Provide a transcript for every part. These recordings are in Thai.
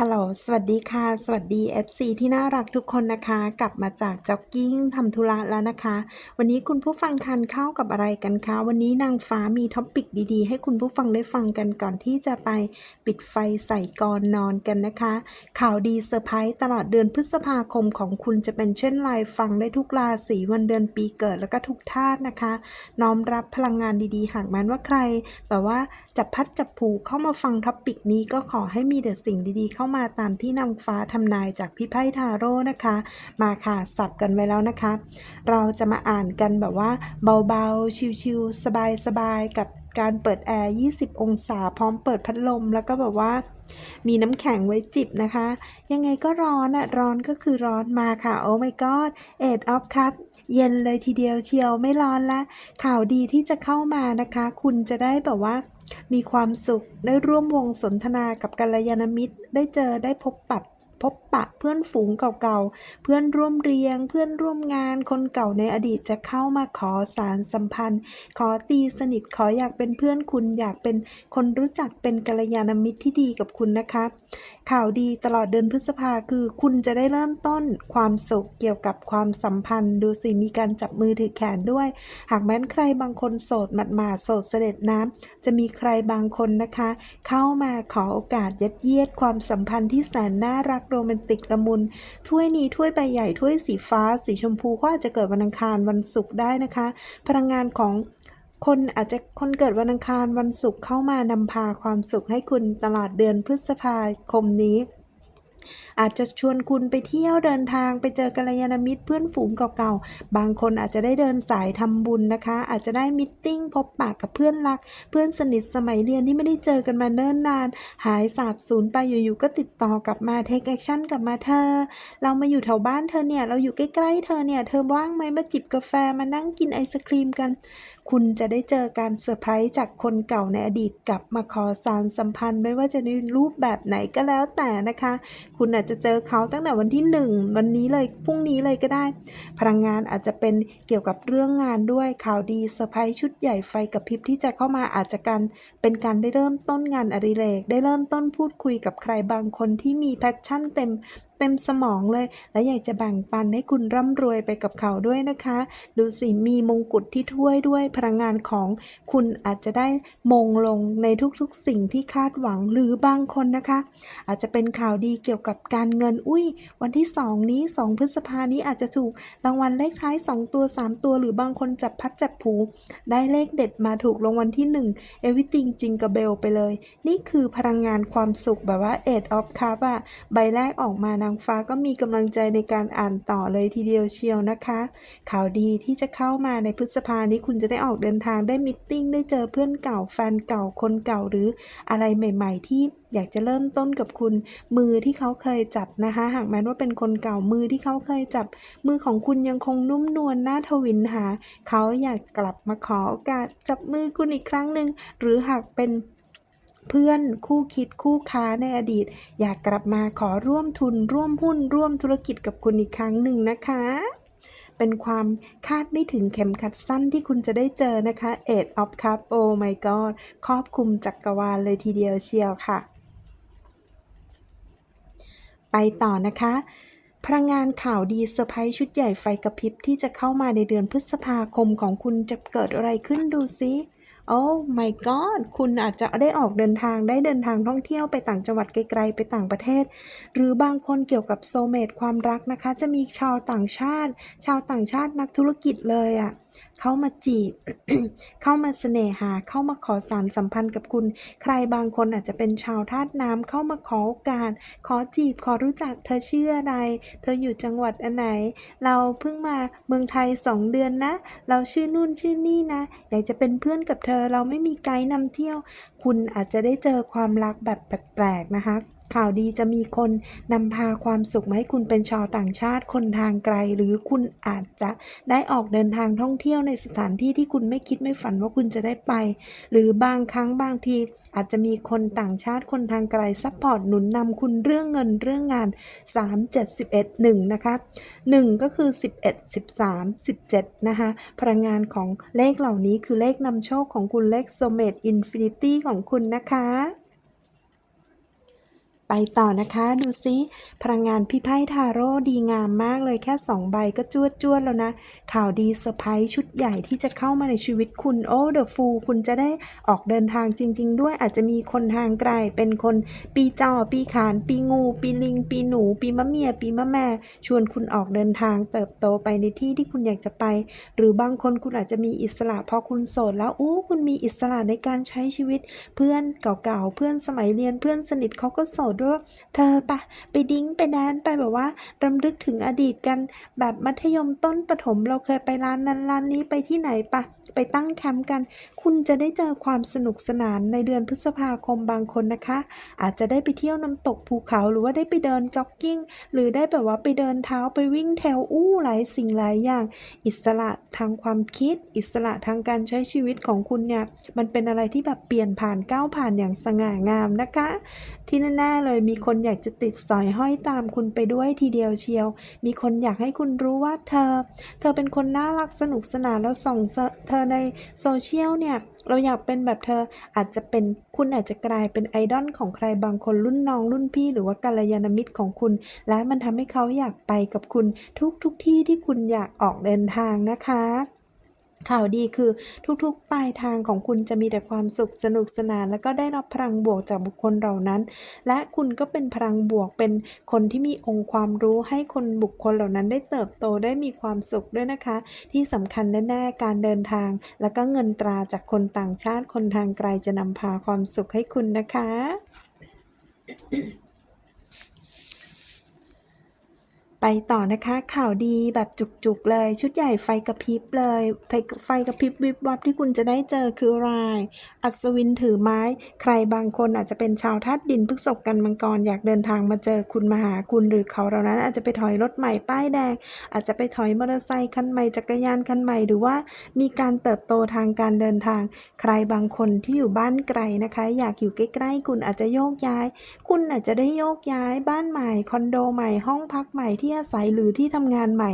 ฮัลโหล สวัสดีค่ะ สวัสดี FC ที่น่ารักทุกคนนะคะ กลับมาจากจ็อกกิ้งทำธุระแล้วนะคะ วันนี้คุณผู้ฟังทานข้าวกับอะไรกันคะ วันนี้นางฟ้ามีท็อปปิกดีๆ ให้คุณผู้ฟังได้ฟังกันก่อนที่จะไปปิดไฟใส่กรนอนกันนะคะ ข่าวดีเซอร์ไพรส์ตลอดเดือนพฤษภาคมของคุณจะเป็นเช่นไรฟังได้ทุกราศีวันเดือนปีเกิดแล้วก็ทุกธาตุนะคะ น้อมรับพลังงานดีๆ หากม้นว่าใครแบบว่าจับพัดจับผูเข้ามาฟังท็อปปิกนี้ก็ขอให้มีแต่สิ่งดีๆเข้ามาตามที่นางฟ้าทำนายจากพี่ไพ่ทาโร่นะคะ มาค่ะสับกันไว้แล้วนะคะ เราจะมาอ่านกันแบบว่าเบาๆ ชิวๆสบายๆ กับการเปิดแอร์ 20 องศา พร้อมเปิดพัดลม แล้วก็แบบว่า มีน้ำแข็งไว้จิบนะคะ ยังไงก็ร้อนอะร้อนก็คือร้อนมาค่ะ โอ้ my god เอ็ดออฟครับ เย็นเลยทีเดียวเชียวไม่ร้อนละ ข่าวดีที่จะเข้ามานะคะ คุณจะได้แบบว่า มีความสุขได้ร่วมวงสนทนากับกัลยาณมิตร ได้เจอได้พบปะ พบปะเพื่อนฝูงเก่าๆ เพื่อนร่วมเรียง เพื่อนร่วมงาน คนเก่าในอดีตจะเข้ามาขอสารสัมพันธ์ ขอตีสนิท ขออยากเป็นเพื่อนคุณ อยากเป็นคนรู้จักเป็นกัลยาณมิตรที่ดีกับคุณนะคะ ข่าวดีตลอดเดือนพฤษภาคือ คุณจะได้เริ่มต้นความสุขเกี่ยวกับความสัมพันธ์ ดูสิมีการจับมือถือแขนด้วย หากแม้นใครบางคนโสดหมาดๆโสดเสด็จน้ำจะมีใครบางคนนะคะ เข้ามาขอโอกาสยัดเยียดความสัมพันธ์ที่แสนน่ารักโรแมนติกละมุน ถ้วยนี้ถ้วยใบใหญ่ถ้วยสีฟ้า สีชมพูก็อาจจะเกิดวันอังคารวันศุกร์ได้นะคะ พลังงานของคนอาจจะคนเกิดวันอังคารวันศุกร์เข้ามานำพาความสุขให้คุณตลอดเดือนพฤษภาคมนี้ อาจจะชวนคุณไปเที่ยวเดินทางไปเจอกัลยาณมิตรเพื่อนฝูงเก่าๆ บางคนอาจจะได้เดินสายทำบุญนะคะ อาจจะได้มิทติ้งพบปะกับเพื่อนรัก เพื่อนสนิทสมัยเรียนที่ไม่ได้เจอกันมาเนิ่นนาน หายสาบสูญไปอยู่ๆก็ติดต่อกลับมาเทคแอคชั่นกลับมาเธอ เรามาอยู่แถวบ้านเธอเนี่ยเราอยู่ใกล้ๆเธอเนี่ยเธอว่างไหมมาจิบกาแฟมานั่งกินไอศครีมกันคุณจะได้เจอการเซอร์ไพรส์จากคนเก่าในอดีตกลับมาขอสารสัมพันธ์ ไม่ว่าจะในรูปแบบไหนก็แล้วแต่นะคะ คุณอาจจะเจอเขาตั้งแต่วันที่หนึ่งวันนี้เลยพรุ่งนี้เลยก็ได้ พลังงานอาจจะเป็นเกี่ยวกับเรื่องงานด้วยข่าวดีเซอร์ไพรส์ชุดใหญ่ไฟกับพริบที่จะเข้ามาอาจจะการเป็นการได้เริ่มต้นงานอดิเรกได้เริ่มต้นพูดคุยกับใครบางคนที่มีแพชชั่นเต็มเต็มสมองเลย และอยากจะแบ่งปันให้คุณร่ำรวยไปกับเขาด้วยนะคะ ดูสิมีมงกุฎที่ถ้วยด้วยพลังงานของคุณอาจจะได้มงลงในทุกๆสิ่งที่คาดหวังหรือบางคนนะคะ อาจจะเป็นข่าวดีเกี่ยวกับการเงินอุ้ย วันที่ 2 นี้ 2 พฤษภานี้อาจจะถูกรางวัลเลขท้าย 2 ตัว 3 ตัว หรือบางคนจับพัดจับผูได้เลขเด็ดมาถูกรางวัลที่1เอวิติงจริงกับเบลไปเลย นี่คือพลังงานความสุขแบบว่า e i g h of Cup อะใบแรกออกมานางฟ้าก็มีกำลังใจในการอ่านต่อเลยทีเดียวเชียวนะคะ ข่าวดีที่จะเข้ามาในพฤษภานี้คุณจะได้ออกเดินทางได้มิทติ้งได้เจอเพื่อนเก่าแฟนเก่าคนเก่าหรืออะไรใหม่ ๆ ที่อยากจะเริ่มต้นกับคุณ มือที่เขาเคยจับนะคะ หากแม้ว่าเป็นคนเก่ามือที่เขาเคยจับ มือของคุณยังคงนุ่มนวลน่าทวินหา เขาอยากกลับมาขอโอกาสจับมือคุณอีกครั้งหนึ่งหรือหากเป็น เพื่อนคู่คิดคู่ค้าในอดีต อยากกลับมาขอร่วมทุนร่วมหุ้นร่วมธุรกิจกับคุณอีกครั้งหนึ่งนะคะ เป็นความคาดไม่ถึงเข็มขัดสั้นที่คุณจะได้เจอนะคะ Eight of Cup Oh my god ครอบคลุมจักรวาลเลยทีเดียวเชียวค่ะ ไปต่อนะคะพลังงานข่าวดีเซอร์ไพรส์ชุดใหญ่ไฟกระพริบที่จะเข้ามาในเดือนพฤษภาคมของคุณจะเกิดอะไรขึ้นดูซิ โอ้ my god คุณอาจจะได้ออกเดินทางได้เดินทางท่องเที่ยวไปต่างจังหวัดไกลๆไปต่างประเทศ หรือบางคนเกี่ยวกับโซเมตความรักนะคะ จะมีชาวต่างชาติ ชาวต่างชาตินักธุรกิจเลยอะ่ะ เข้ามาจีบ เข้ามาเสน่หา เข้ามาขอสารสัมพันธ์กับคุณ ใครบางคนอาจจะเป็นชาวธาตุน้ำเข้ามาขอโอกาส ขอจีบ ขอรู้จัก เธอชื่ออะไร เธออยู่จังหวัดอันไหน เราเพิ่งมาเมืองไทยสองเดือนนะ เราชื่อนู่นชื่อนี่นะ อยากจะเป็นเพื่อนกับเธอ เราไม่มีไกด์นำเที่ยว คุณอาจจะได้เจอความรักแบบแปลกๆนะคะข่าวดีจะมีคนนำพาความสุขมาให้คุณเป็นชาวต่างชาติคนทางไกล หรือคุณอาจจะได้ออกเดินทางท่องเที่ยวในสถานที่ที่คุณไม่คิดไม่ฝันว่าคุณจะได้ไป หรือบางครั้งบางทีอาจจะมีคนต่างชาติคนทางไกลซัพพอร์ตหนุนนำคุณเรื่องเงินเรื่องงาน 3 7 11 1 นะคะ 1 ก็คือ 11 13 17 นะคะ พลังงานของเลขเหล่านี้คือเลขนำโชคของคุณเลขโซเมตอินฟินิตี้ของคุณนะคะ ต่อนะคะ ดูซิ พลังงานพี่ไพ่ทาโร่ดีงามมากเลยแค่ 2 ใบก็จวดจวดแล้วนะ ข่าวดีเซอร์ไพรส์ชุดใหญ่ที่จะเข้ามาในชีวิตคุณโอ้เดอะฟูคุณจะได้ออกเดินทางจริง ๆ ด้วยอาจจะมีคนทางไกลเป็นคนปีจอปีขาน ปีงู ปีลิง ปีหนู ปีมะเมีย ปีมะแม่ ชวนคุณออกเดินทางเติบโตไปในที่ที่คุณอยากจะไป หรือบางคนคุณอาจจะมีอิสระพอคุณโสดแล้วอู้คุณมีอิสระในการใช้ชีวิต เพื่อนเก่าๆเพื่อนสมัยเรียนเพื่อนสนิทเขาก็โสดด้วยเธอปะไปดิ้งไปแดนไปแบบว่ารำลึกถึงอดีตกัน แบบมัธยมต้นประถมเราเคยไปร้านนั้นร้านนี้ไปที่ไหนปะไปตั้งแคมป์กัน คุณจะได้เจอความสนุกสนานในเดือนพฤษภาคมบางคนนะคะ อาจจะได้ไปเที่ยวน้ำตกภูเขาหรือว่าได้ไปเดินจ็อกกิ้งหรือได้แบบว่าไปเดินเท้าไปวิ่งแถวอู้หลายสิ่งหลายอย่าง อิสระทางความคิด อิสระทางการใช้ชีวิตของคุณเนี่ยมันเป็นอะไรที่แบบเปลี่ยนผ่านก้าวผ่านอย่างสง่างามนะคะ ที่แน่ๆเลย มีคนอยากจะติดสอยห้อยตามคุณไปด้วยทีเดียวเชียว มีคนอยากให้คุณรู้ว่าเธอ เธอเป็นคนน่ารักสนุกสนานแล้วส่องเธอในโซเชียลเนี่ย เราอยากเป็นแบบเธออาจจะเป็นคุณอาจจะกลายเป็นไอดอลของใครบางคนรุ่นน้องรุ่นพี่ หรือว่ากัลยาณมิตรของคุณ และมันทำให้เขาอยากไปกับคุณทุกทุกที่ที่คุณอยากออกเดินทางนะคะ ข่าวดีคือทุกๆ ปลายทางของคุณจะมีแต่ความสุขสนุกสนาน แล้วก็ได้รับพลังบวกจากบุคคลเหล่านั้น และคุณก็เป็นพลังบวกเป็นคนที่มีองค์ความรู้ให้คนบุคคลเหล่านั้นได้เติบโตได้มีความสุขด้วยนะคะ ที่สำคัญแน่ๆการเดินทาง แล้วก็เงินตราจากคนต่างชาติคนทางไกลจะนำพาความสุขให้คุณนะคะ ไปต่อนะคะข่าวดีแบบจุกๆเลย ชุดใหญ่ไฟกระพริบเลยไฟไฟกระพริบวิบวับที่คุณจะได้เจอคืออะไรอัศวินถือไม้ ใครบางคนอาจจะเป็นชาวธาตุดินพฤษภกันมังกรอยากเดินทางมาเจอคุณมาหาคุณหรือเขาเหล่านั้นอาจจะไปถอยรถใหม่ป้ายแดง อาจจะไปถอยมอเตอร์ไซค์คันใหม่จักรยานคันใหม่หรือว่ามีการเติบโตทางการเดินทาง ใครบางคนที่อยู่บ้านไกลนะคะ อยากอยู่ใกล้ๆ คุณอาจจะโยกย้าย คุณอาจจะได้โยกย้ายบ้านใหม่คอนโดใหม่ห้องพักใหม่ที่อาศัยหรือที่ทำงานใหม่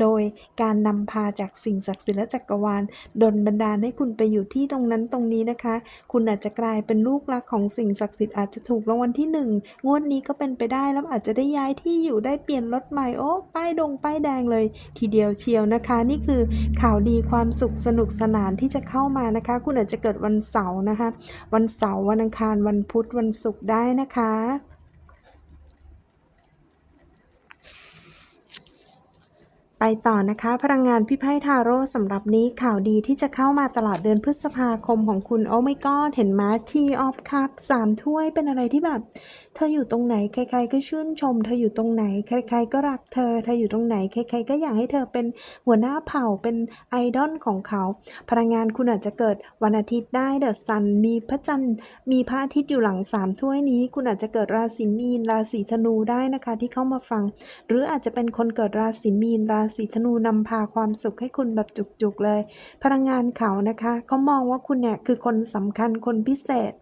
โดยการนำพาจากสิ่งศักดิ์สิทธิ์และจักรวาลดลบันดาลให้คุณไปอยู่ที่ตรงนั้นตรงนี้นะคะ คุณอาจจะกลายเป็นลูกรักของสิ่งศักดิ์สิทธิ์อาจจะถูกรางวัลที่หนึ่งงวดนี้ก็เป็นไปได้แล้วอาจจะได้ย้ายที่อยู่ได้เปลี่ยนรถใหม่โอ้ป้ายดงป้ายแดงเลย ทีเดียวเชียวนะคะ นี่คือข่าวดีความสุขสนุกสนานที่จะเข้ามานะคะ คุณอาจจะเกิดวันเสาร์นะคะ วันเสาร์วันอังคารวันพุธวันศุกร์ได้นะคะ ไปต่อนะคะ พลังงานพี่ไพ่ทาโร่สำหรับนี้ข่าวดีที่จะเข้ามาตลอดเดือนพฤษภาคมของคุณ โอ้ไม่ก็เห็นไหมทีออฟคัพสามถ้วยเป็นอะไรที่แบบ เธออยู่ตรงไหนใคร ๆ ก็ชื่นชม เธออยู่ตรงไหน ใคร ๆ ก็รักเธอ เธออยู่ตรงไหน ใคร ๆ ก็อยากให้เธอเป็นหัวหน้าเผ่าเป็นไอดอลของเขา พลังงานคุณอาจจะเกิดวันอาทิตย์ได้เดอะซันมีพระจันทร์มีพระอาทิตย์อยู่หลังสามถ้วยนี้ คุณอาจจะเกิดราศีมีนราศีธนูได้นะคะที่เข้ามาฟัง หรืออาจจะเป็นคนเกิดราศีมีนราศีธนูนำพาความสุขให้คุณแบบจุกๆเลย พลังงานเขานะคะเขามองว่าคุณเนี่ยคือคนสำคัญคนพิเศษ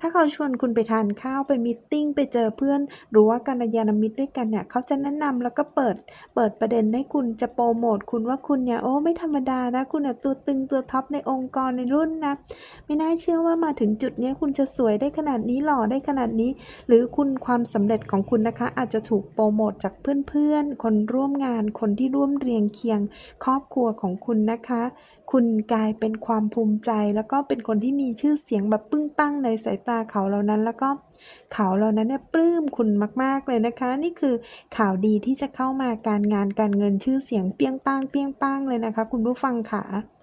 ถ้าเขาชวนคุณไปทานข้าวไปมิทติ้งไปเจอเพื่อน หรือว่ากัลยาณมิตรด้วยกันเนี่ยเขาจะแนะนำแล้วก็เปิดเปิดประเด็นให้คุณจะโปรโมทคุณว่าคุณเนี่ยโอ้ไม่ธรรมดานะ คุณเนี่ยตัวตึงตัวท็อปในองค์กรในรุ่นนะไม่น่าเชื่อว่ามาถึงจุดนี้คุณจะสวยได้ขนาดนี้หล่อได้ขนาดนี้ หรือคุณความสำเร็จของคุณนะคะ อาจจะถูกโปรโมทจากเพื่อนๆ คนร่วมงานคนที่ร่วมเรียงเคียงครอบครัวของคุณนะคะ คุณกลายเป็นความภูมิใจ แล้วก็เป็นคนที่มีชื่อเสียงแบบปึ้งปั้งในสายตาเขาเหล่านั้น แล้วก็เขาเหล่านั้นเนี่ยปลื้มคุณมาก ๆ เลยนะคะ นี่คือข่าวดีที่จะเข้ามาการงานการเงินชื่อเสียงเปี้ยงป้างเปี้ยงป้างเลยนะคะ คุณผู้ฟังค่ะ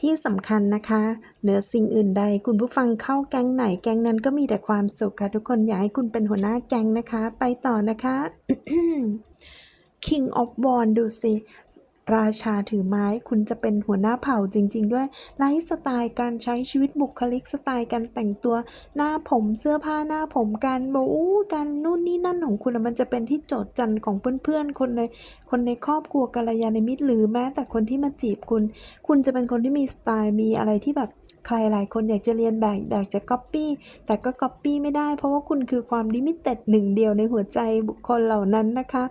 ที่สำคัญนะคะเหนือสิ่งอื่นใด คุณผู้ฟังเข้าแก๊งไหนแก๊งนั้นก็มีแต่ความสุขค่ะทุกคนอยากให้คุณเป็นหัวหน้าแก๊งนะคะ ไปต่อนะคะ King of Bond ดูสิ ราชาถือไม้คุณจะเป็นหัวหน้าเผ่าจริง ๆ ด้วยไลฟ์สไตล์การใช้ชีวิตบุคลิกสไตล์การแต่งตัวหน้าผมเสื้อผ้าหน้าผมการโอ้การนู่นนี่นั่นของคุณมันจะเป็นที่โจทย์จันของเพื่อนๆ คนในคนในครอบครัวกัลยาณมิตรหรือแม้แต่คนที่มาจีบคุณ คุณจะเป็นคนที่มีสไตล์มีอะไรที่แบบใครหลายคนอยากจะเรียนแบบอยากจะก๊อปปี้แต่ก็ก๊อปปี้ไม่ได้ เพราะว่าคุณคือความลิมิเต็ดหนึ่งเดียวในหัวใจบุคคลเหล่านั้นนะคะ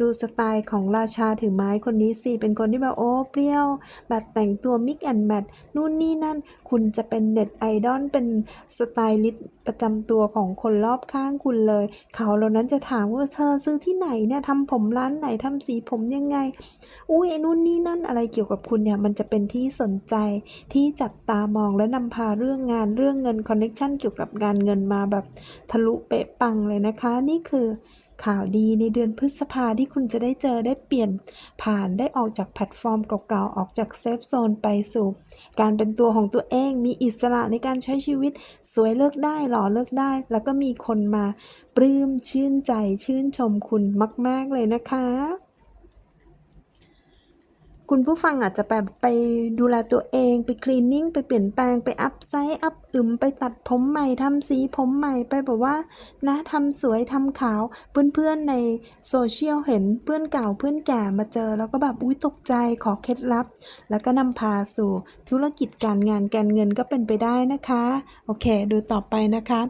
ดูสไตล์ของราชาถือไม้คนนี้สิเป็นคนที่แบบโอ้เปรี้ยว แบบแต่งตัวมิกแอนแมทนู่นนี่นั่น คุณจะเป็นเน็ตไอดอลเป็นสไตลิสต์ประจำตัวของคนรอบข้างคุณเลย เขาเหล่านั้นจะถามว่าเธอซื้อที่ไหนเนี่ยทำผมร้านไหนทำสีผมยังไง อุ้ยนู่นนี่นั่นอะไรเกี่ยวกับคุณเนี่ยมันจะเป็นที่สนใจที่จับตามองและนำพาเรื่องงานเรื่องเงินคอนเน็ชันเกี่ยวกับการเงินมาแบบทะลุเป๊ะปังเลยนะคะ นี่คือ ข่าวดีในเดือนพฤษภาที่คุณจะได้เจอได้เปลี่ยนผ่านได้ออกจากแพลตฟอร์มเก่าๆ ออกจากเซฟโซนไปสู่ การเป็นตัวของตัวเอง มีอิสระในการใช้ชีวิต สวยเลิกได้หล่อเลิกได้ แล้วก็มีคนมาปลื้มชื่นใจชื่นชมคุณมาก ๆ เลยนะคะ คุณผู้ฟังอาจจะไปไปดูแลตัวเอง ไปคลีนนิ่งไปเปลี่ยนแปลงไปอัพไซส์อัพอึมไปตัดผมใหม่ทำสีผมใหม่ไปแบบว่า นะทำสวยทำขาว เพื่อนๆในโซเชียลเห็นเพื่อนเก่าเพื่อนแก่มาเจอ แล้วก็แบบอุ้ยตกใจขอเคล็ดลับ แล้วก็นำพาสู่ธุรกิจการงานการเงินก็เป็นไปได้นะคะ โอเค ดูต่อไปนะคะ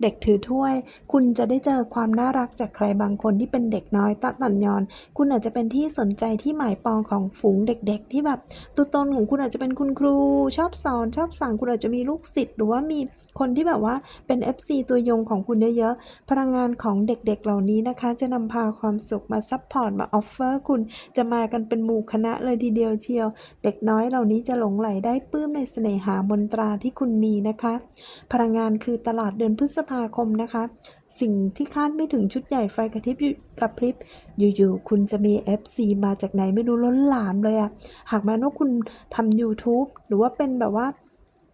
เด็กถือถ้วย คุณจะได้เจอความน่ารักจากใครบางคนที่เป็นเด็กน้อยตะตันยอน คุณอาจจะเป็นที่สนใจที่หมายปองของฝูงเด็กๆ ที่แบบตัวตนของคุณอาจจะเป็นคุณครู ชอบสอนชอบสั่งคุณอาจจะมีลูกศิษย์หรือว่ามีคนที่แบบว่าเป็น FC ตัวยงของคุณเยอะๆพลังงานของเด็กๆเหล่านี้นะคะ จะนำพาความสุขมาซัพพอร์ตมาออฟเฟอร์คุณจะมากันเป็นหมู่คณะเลยทีเดียวเชียว เด็กน้อยเหล่านี้จะหลงไหลได้ปลื้มในเสน่หามนตราที่คุณมีนะคะ พลังงานคือตลาดเดือนพฤษภาคมนะคะ สิ่งที่คาดไม่ถึงชุดใหญ่ไฟกระพริบอยู่กระพริบ อยู่ๆ คุณจะมี FC มาจากไหนไม่รู้ล้นหลามเลยอะหากแม้ว่าคุณทำ YouTube หรือว่าเป็นแบบว่า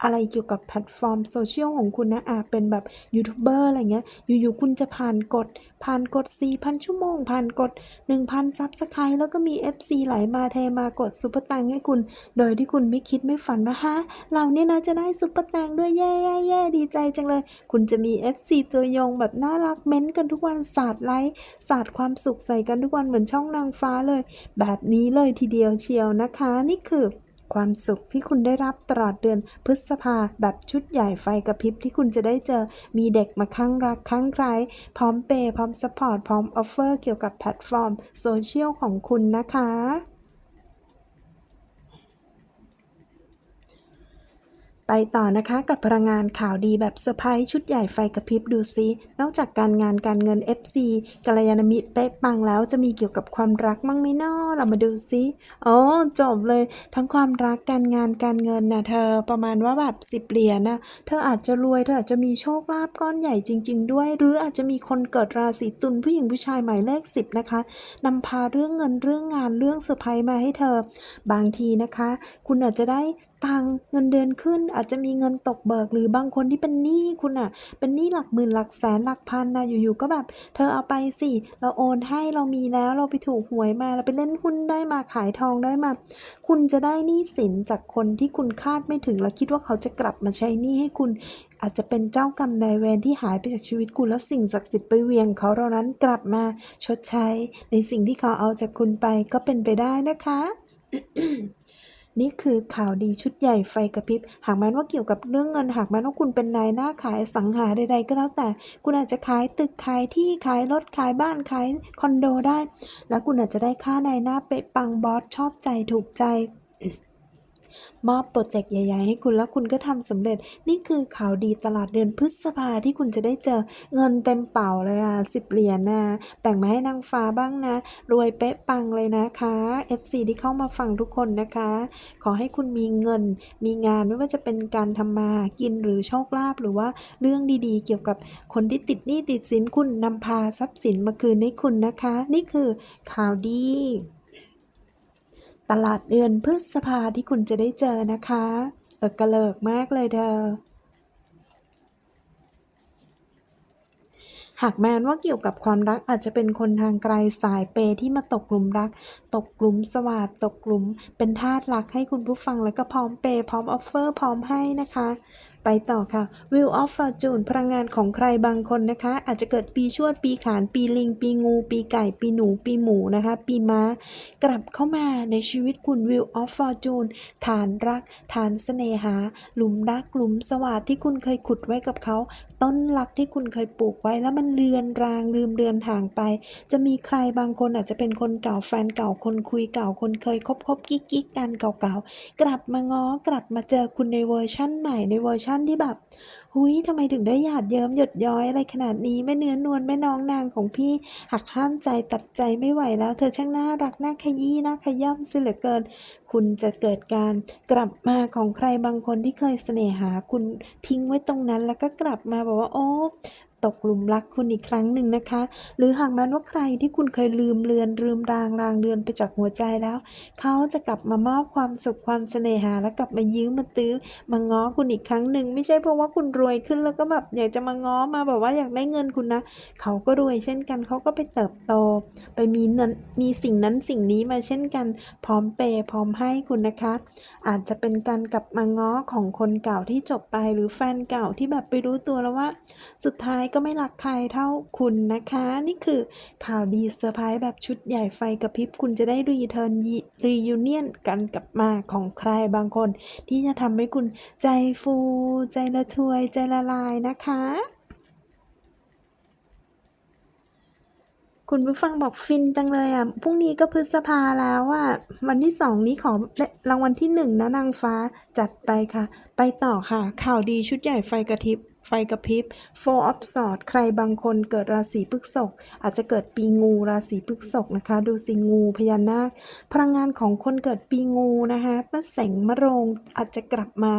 อะไรเกี่ยวกับแพลตฟอร์มโซเชียลของคุณนะอาจเป็นแบบยูทูบเบอร์อะไรเงี้ย อยู่ๆคุณจะผ่านกฎผ่านกฎ4,000 ชั่วโมง ผ่านกฎ1,000ซับสไครต์แล้วก็มี FC ไหลมาเทมากดซุปเปอร์ตังค์ให้คุณ โดยที่คุณไม่คิดไม่ฝันว่าฮะเราเนี่ยนะจะได้ซุปเปอร์ตังค์ด้วยแย่แย่แย่ดีใจจังเลย คุณจะมี FC ตัวยงแบบน่ารักเม้นต์กันทุกวันสาดไลค์สาดความสุขใส่กันทุกวันเหมือนช่องนางฟ้าเลย แบบนี้เลยทีเดียวเชียวนะคะ นี่คือ ความสุขที่คุณได้รับตลอดเดือนพฤษภาแบบชุดใหญ่ไฟกระพริบที่คุณจะได้เจอมีเด็กมาข้างรักข้างใครพร้อมเปย์พร้อมสปอร์ตพร้อมออฟเฟอร์เกี่ยวกับแพลตฟอร์มโซเชียลของคุณนะคะ ไปต่อนะคะกับพลังงานข่าวดีแบบเซอร์ไพรส์ชุดใหญ่ไฟกระพริบดูซินอกจากการงานการเงิน FC กัลยาณมิตรเป๊ะปังแล้วจะมีเกี่ยวกับความรักมั่งไหมนอเรามาดูซิอ๋อจบเลย ทั้งความรักการงานการเงินนะเธอประมาณว่าแบบสิบเหรียญนะเธออาจจะรวยเธออาจจะมีโชคลาภก้อนใหญ่จริง ๆ ด้วย หรืออาจจะมีคนเกิดราศีตุลผู้หญิงผู้ชายหมายเลขสิบนะคะนำพาเรื่องเงินเรื่องงานเรื่องเซอร์ไพรส์มาให้เธอ บางทีนะคะ คุณอาจจะได้ตังเงินเดือนขึ้นอาจจะมีเงินตกเบิกหรือบางคนที่เป็นหนี้คุณอะเป็นหนี้หลักหมื่นหลักแสนหลักพันนะอยู่ๆก็แบบ เธอเอาไปสิเราโอนให้เรามีแล้วเราไปถูกหวยมาเราไปเล่นหุ้นได้มาขายทองได้มา คุณจะได้หนี้สินจากคนที่คุณคาดไม่ถึงแล้วคิดว่าเขาจะกลับมาใช้หนี้ให้คุณอาจจะเป็นเจ้ากรรมนายเวรที่หายไปจากชีวิตคุณแล้วสิ่งศักดิ์สิทธิ์ไปเวียงเขาเหล่านั้นกลับมาชดใช้ ในสิ่งที่เขาเอาจากคุณไปก็เป็นไปได้นะคะ นี่คือข่าวดีชุดใหญ่ไฟกระพริบ หากแม้ว่าเกี่ยวกับเรื่องเงิน หากแม้ว่าคุณเป็นนายหน้าขายสังหาใดๆก็แล้วแต่ คุณอาจจะขายตึกขายที่ขายรถขายบ้านขายคอนโดได้ แล้วคุณอาจจะได้ค่านายหน้าเป๊ะปังบอสชอบใจถูกใจ มอบโปรเจกต์ใหญ่ๆให้คุณแล้วคุณก็ทำสำเร็จ นี่คือข่าวดีตลาดเดือนพฤษภาที่คุณจะได้เจอเงินเต็มเป่าเลยอะสิบเหรียญนะแบ่งมาให้นางฟ้าบ้างนะ รวยเป๊ะปังเลยนะคะ FC ที่เข้ามาฟังทุกคนนะคะ ขอให้คุณมีเงิน มีงานไม่ว่าจะเป็นการทำมาหากินหรือโชคลาภหรือว่าเรื่องดีๆ เกี่ยวกับคนที่ติดหนี้ติดสินคุณนำพาทรัพย์สินมาคืนให้คุณนะคะ นี่คือข่าวดี ตลาดเดือนพฤษภาที่คุณจะได้เจอนะคะ เออกระเลิกมากเลยเธอ หากแม้นว่าเกี่ยวกับความรักอาจจะเป็นคนทางไกลสายเปย์ที่มาตกหลุมรัก ตกหลุมสวาดตกหลุม เป็นทาสรักให้คุณผู้ฟังแล้วก็พร้อมเปย์พร้อมออฟเฟอร์ พร้อมให้นะคะ ไปต่อค่ะ Wheel of Fortune พลังงานของใครบางคนนะคะ อาจจะเกิดปีชวด ปีขาน ปีลิง ปีงู ปีไก่ ปีหนู ปีหมูนะคะ ปีม้า กลับเข้ามาในชีวิตคุณ Wheel of Fortune ฐานรัก ฐานเสน่หา หลุมรัก หลุมสวัสดที่คุณเคยขุดไว้กับเขา ต้นรักที่คุณเคยปลูกไว้ แล้วมันเลือนรางลืมเลือนทางไป จะมีใครบางคนอาจจะเป็นคนเก่าแฟนเก่าคนคุยเก่าคนเคยคบคบกิ๊กกิ๊กกันเก่าๆกลับมาง้อกลับมาเจอคุณในเวอร์ชั่นใหม่ในเวอร์ชั่นที่แบบหุยทำไมถึงได้หยาดเยิ้มหยดย้อยอะไรขนาดนี้แม่เนื้อนวลแม่น้องนางของพี่หักห้ามใจตัดใจไม่ไหวแล้ว เธอช่างน่ารักน่าขยี้น่าขย่ำเสิเหลือเกิน คุณจะเกิดการกลับมาของใครบางคนที่เคยเสน่หาคุณทิ้งไว้ตรงนั้นแล้วก็กลับมาบอกว่าโอ้ ตกหลุมรักคุณอีกครั้งหนึ่งนะคะ หรือหากแม้นว่าใครที่คุณเคยลืมเลือนลืมรางรางเลือนไปจากหัวใจแล้ว เขาจะกลับมามอบความสุขความเสน่หาแล้วกลับมายื้อมาตื้อมาง้อคุณอีกครั้งหนึ่งไม่ใช่เพราะว่าคุณรวยขึ้นแล้วก็แบบอยากจะมาง้อมาแบบว่าอยากได้เงินคุณนะ เขาก็รวยเช่นกันเขาก็ไปเติบโต ไปมีนั้นมีสิ่งนั้นสิ่งนี้มาเช่นกัน พร้อมเปย์พร้อมให้คุณนะคะ อาจจะเป็นการกลับมาง้อของคนเก่าที่จบไปหรือแฟนเก่าที่แบบไปรู้ตัวแล้วว่า สุดท้ายก็ไม่รักใครเท่าคุณนะคะ นี่คือข่าวดีเซอร์ไพรส์แบบชุดใหญ่ไฟกระพริบ คุณจะได้รีเทิร์นรียูเนียนกันกลับมาของใครบางคน ที่จะทำให้คุณใจฟู ใจละทวย ใจละลายนะคะคุณผู้ฟังบอกฟินจังเลยอะ พรุ่งนี้ก็พฤษภาแล้วอะ วันที่สองนี้ขอรางวัลที่หนึ่งนะนางฟ้าจัดไปค่ะ ไปต่อค่ะ ข่าวดีชุดใหญ่ไฟกระพริบ ไฟกระพริบ Four of Swords ใครบางคนเกิดราศีพฤษภอาจจะเกิดปีงูราศีพฤษภนะคะ ดูสิงูพญานาค พลังงานของคนเกิดปีงูนะคะมะเสงมะโรงอาจจะกลับมา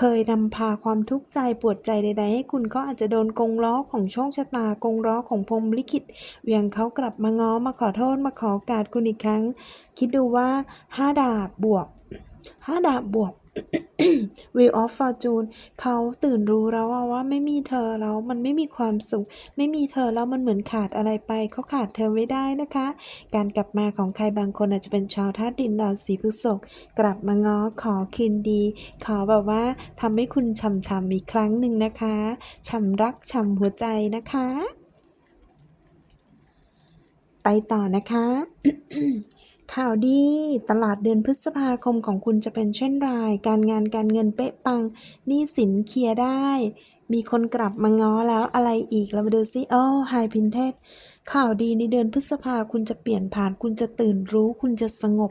เคยนำพาความทุกข์ใจปวดใจใด ๆ ให้คุณก็อาจจะโดนกงล้อของโชคชะตากงล้อของพรมลิขิตเหวียงเขากลับมาง้อมาขอโทษมาขอโอการคุณอีกครั้ง คิดดูว่า 5 ดาบบวก 5 ดาบบวก Wheel of Fortune เขาตื่นรู้แล้วว่าวาไม่มีเธอแล้วมันไม่มีความสุข ไม่มีเธอแล้วมันเหมือนขาดอะไรไป เขาขาดเธอไม่ได้นะคะ การกลับมาของใครบางคนอาจจะเป็นชาวธาตุดินราศีพฤษภกลับมาง้อขอคืนดี ขอแบบว่าทำให้คุณช่ำๆอีกครั้งหนึ่งนะคะช่ำรักช่ำหัวใจนะคะ ไปต่อนะคะ ข่าวดีตลาดเดือนพฤษภาคมของคุณจะเป็นเช่นไรการงานการเงินเป๊ะปังหนี้สินเคลียร์ได้ มีคนกลับมาง้อแล้วอะไรอีกเรามาดูซิโอ้ไฮพินเทส ข่าวดีในเดือนพฤษภาคุณจะเปลี่ยนผ่าน คุณจะตื่นรู้ คุณจะสงบ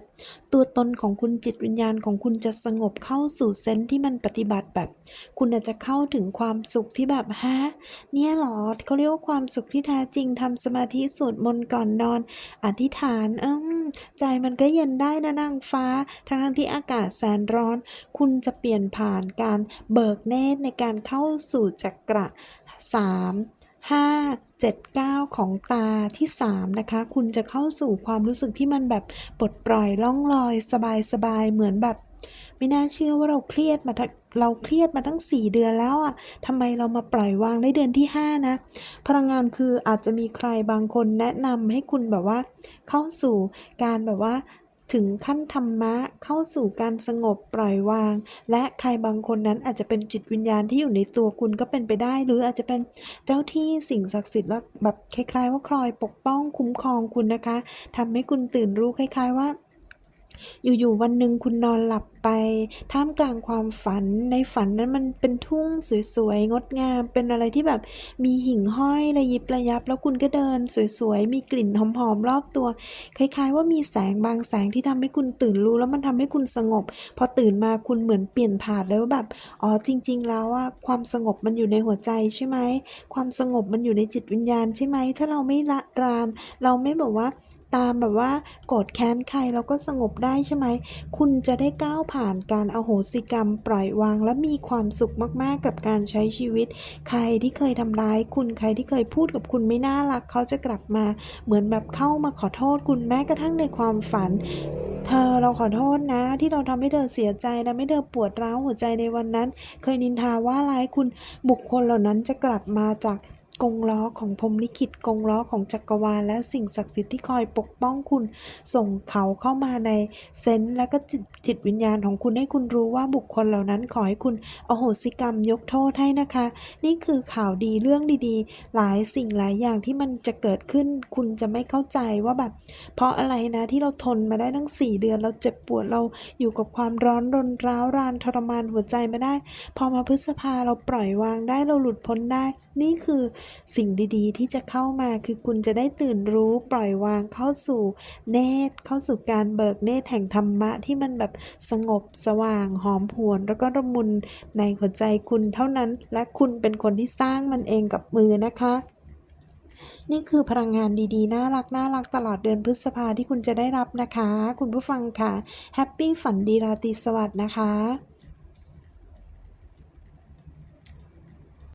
ตัวตนของคุณจิตวิญญาณของคุณจะสงบเข้าสู่เซนที่มันปฏิบัติแบบ คุณอาจจะเข้าถึงความสุขที่แบบฮะเนี่ยหรอเขาเรียกว่าความสุขที่แท้จริงทำสมาธิสวดมนต์ก่อนนอน อธิษฐานอืมใจมันก็เย็นได้นะนางฟ้า ทั้งทั้งที่อากาศแสนร้อน คุณจะเปลี่ยนผ่านการเบิกเนตรในการเข้าสู่จักระสามห้า เจ็ดเก้าของตาที่สามนะคะ คุณจะเข้าสู่ความรู้สึกที่มันแบบปลดปล่อยล่องลอย สบายสบายๆเหมือนแบบ ไม่น่าเชื่อว่าเราเครียดมาเราเครียดมาตั้ง 4 เดือนแล้วอะทำไมเรามาปล่อยวางได้เดือนที่ 5 นะ พลังงานคืออาจจะมีใครบางคนแนะนำให้คุณแบบว่า เข้าสู่การแบบว่า ถึงขั้นธรรมะเข้าสู่การสงบปล่อยวาง และใครบางคนนั้นอาจจะเป็นจิตวิญญาณที่อยู่ในตัวคุณก็เป็นไปได้ หรืออาจจะเป็นเจ้าที่สิ่งศักดิ์สิทธิ์แล้วแบบคล้าย ๆ ว่าคอยปกป้องคุ้มครองคุณนะคะทำให้คุณตื่นรู้คล้าย ๆว่า อยู่ๆวันหนึ่งคุณนอนหลับ ไป ท่ามกลางความฝันในฝันนั้นมันเป็นทุ่งสวยๆงดงาม เป็นอะไรที่แบบมีหิ่งห้อยระยิบระยับ แล้วคุณก็เดินสวยๆมีกลิ่นหอมๆรอบตัว คล้ายๆ ว่ามีแสงบางแสงที่ทำให้คุณตื่นรู้แล้วมันทำให้คุณสงบ พอตื่นมาคุณเหมือนเปลี่ยนผ่านเลยว่าแบบอ๋อจริง ๆ แล้วว่าความสงบมันอยู่ในหัวใจใช่ไหมความสงบมันอยู่ในจิตวิญญาณใช่ไหมถ้าเราไม่ละราน เราไม่แบบว่าตามแบบว่าโกรธแค้นใครเราก็สงบได้ใช่ไหม คุณจะได้ก้าวผ่านการอโหสิกรรม ปล่อยวางและมีความสุขมากๆ กับการใช้ชีวิต ใครที่เคยทำร้ายคุณใครที่เคยพูดกับคุณไม่น่ารัก เขาจะกลับมาเหมือนแบบเข้ามาขอโทษคุณแม้กระทั่งในความฝัน เธอเราขอโทษนะ ที่เราทำให้เธอเสียใจและไม่เธอปวดร้าวหัวใจในวันนั้น เคยนินทาว่าร้ายคุณบุคคลเหล่านั้นจะกลับมาจาก กงล้อของพรมลิขิตกงล้อของจักรวาล และสิ่งศักดิ์สิทธิ์ที่คอยปกป้องคุณ ส่งเขาเข้ามาในเซนส์และก็จิตจิตวิญญาณของคุณให้คุณรู้ว่าบุคคลเหล่านั้นขอให้คุณอโหสิกรรมยกโทษให้นะคะ นี่คือข่าวดีเรื่องดีๆ หลายสิ่งหลายอย่างที่มันจะเกิดขึ้น คุณจะไม่เข้าใจว่าแบบ เพราะอะไรนะที่เราทนมาได้ตั้ง 4 เดือนเราเจ็บปวดเราอยู่กับความร้อนรนร้าวรานทรมานหัวใจมาได้ พอมาพฤษภาเราปล่อยวางได้เราหลุดพ้นได้ นี่คือสิ่งดีๆ ที่จะเข้ามาคือคุณจะได้ตื่นรู้ปล่อยวางเข้าสู่เนตรเข้าสู่การเบิกเนตรแห่งธรรมะที่มันแบบสงบสว่างหอมหวน แล้วก็ระมุนในหัวใจคุณเท่านั้น และคุณเป็นคนที่สร้างมันเองกับมือนะคะนี่คือพลังงานดีๆ น่ารักน่ารักตลอดเดือนพฤษภาที่คุณจะได้รับนะคะ คุณผู้ฟังค่ะ แฮปปี้ฝันดีราตรีสวัสดิ์นะคะ